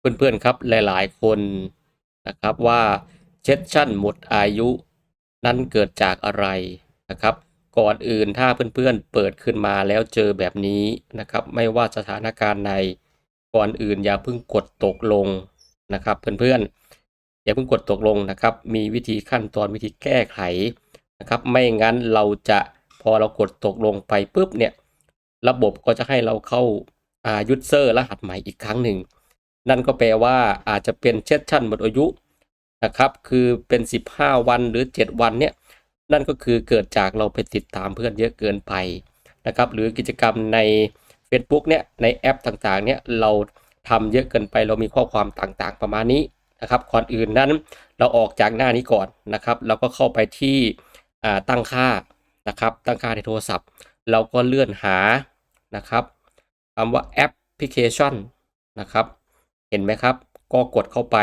เพื่อนๆครับหลายๆคนนะครับว่าเซสชั่นหมดอายุ นั้นเกิดจากอะไรนะครับ ก่อนอื่นถ้าเพื่อนๆเปิดขึ้นมาแล้วเจอแบบนี้นะครับ ไม่ว่าสถานการณ์ใดก่อนอื่นอย่าเพิ่งกดตกลงนะครับ เพื่อนๆอย่าเพิ่งกดตกลงนะครับ มีวิธีขั้นตอนวิธีแก้ไขนะครับ ไม่งั้นเราจะพอเรากดตกลงไปปุ๊บเนี่ยระบบก็จะให้เราเข้าอายูเซอร์รหัสใหม่อีกครั้งหนึ่ง นั่นก็แปลว่าอาจจะเป็นเซสชั่นหมดอายุนะครับคือเป็น 15 วันหรือ 7 วันเนี่ยนั่นก็คือเกิดจากเราไปติดตามเพื่อนเยอะเกินไปนะครับหรือกิจกรรมใน Facebook เนี่ยในแอปต่างๆเนี่ยเราทำเยอะเกินไปเรามีข้อความต่างๆ ประมาณนี้นะครับก่อนอื่นนั้นเราออกจากหน้านี้ก่อนนะครับเราก็เข้าไปที่อ่าตั้งค่านะครับตั้งค่าในโทรศัพท์ เราก็เลื่อนหานะครับคำว่าแอปพลิเคชันนะครับ เห็นไหมครับ ก็กดเข้าไป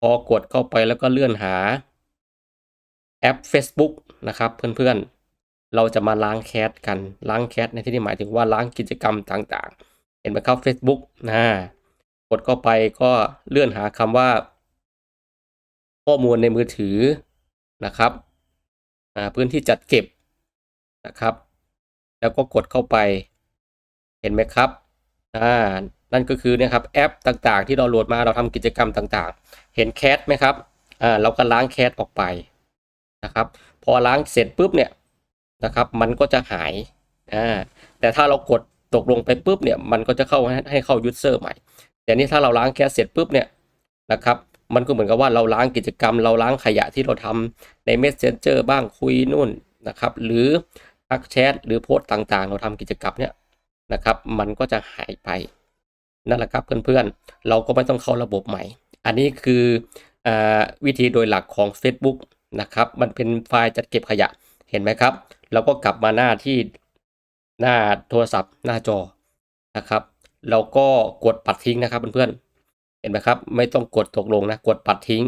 พอกดเข้าไปแล้วก็เลื่อนหาแอป Facebook นะครับเพื่อนๆ เราจะมาล้างแคสกันล้างแคสในที่นี้หมายถึงว่าล้างกิจกรรมต่างๆ เห็นไหมครับ Facebook นะกดเข้าไปก็เลื่อนหาคำว่า ข้อมูลในมือถือนะครับพื้นที่จัดเก็บนะครับ แล้วก็กดเข้าไป เห็นไหมครับอ่า นั่นก็คือเนี่ยครับแอปต่างๆ ที่เราโหลดมาเราทำกิจกรรมต่างๆ เห็นแคสไหมครับอ่าเราก็ล้างแคสออกไปนะครับพอล้างเสร็จปุ๊บเนี่ยนะครับมันก็จะหายอ่าแต่ถ้าเรากดตกลงไปปุ๊บเนี่ยมันก็จะเข้าให้เข้ายูเซอร์ใหม่ แต่นี่ถ้าเราล้างแคสเสร็จปุ๊บเนี่ยนะครับมันก็เหมือนกับว่าเราล้างกิจกรรม เราล้างขยะที่เราทำใน Messenger บ้างคุยนู่นนะครับหรือทักแชทหรือโพสต์ต่างๆ เราทำกิจกรรมเนี่ยนะครับมันก็จะหายไป นั่นแหละครับเพื่อนๆ เราก็ไม่ต้องเข้าระบบใหม่ อันนี้คืออวิธีโดยหลักของ Facebook นะครับ มันเป็นไฟล์จัดเก็บขยะเห็นไหมครับ เราก็กลับมาหน้าที่หน้าโทรศัพท์หน้าจอนะครับ เราก็กดปัดทิ้งนะครับเพื่อนๆ เห็นไหมครับ ไม่ต้องกดตกลงนะ กดปัดทิ้ง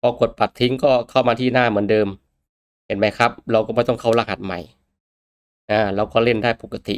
พอกดปัดทิ้งก็เข้ามาที่หน้าเหมือนเดิม เห็นไหมครับ เราก็ไม่ต้องเข้ารหัสใหม่ อ่า เราก็เล่นได้ปกติ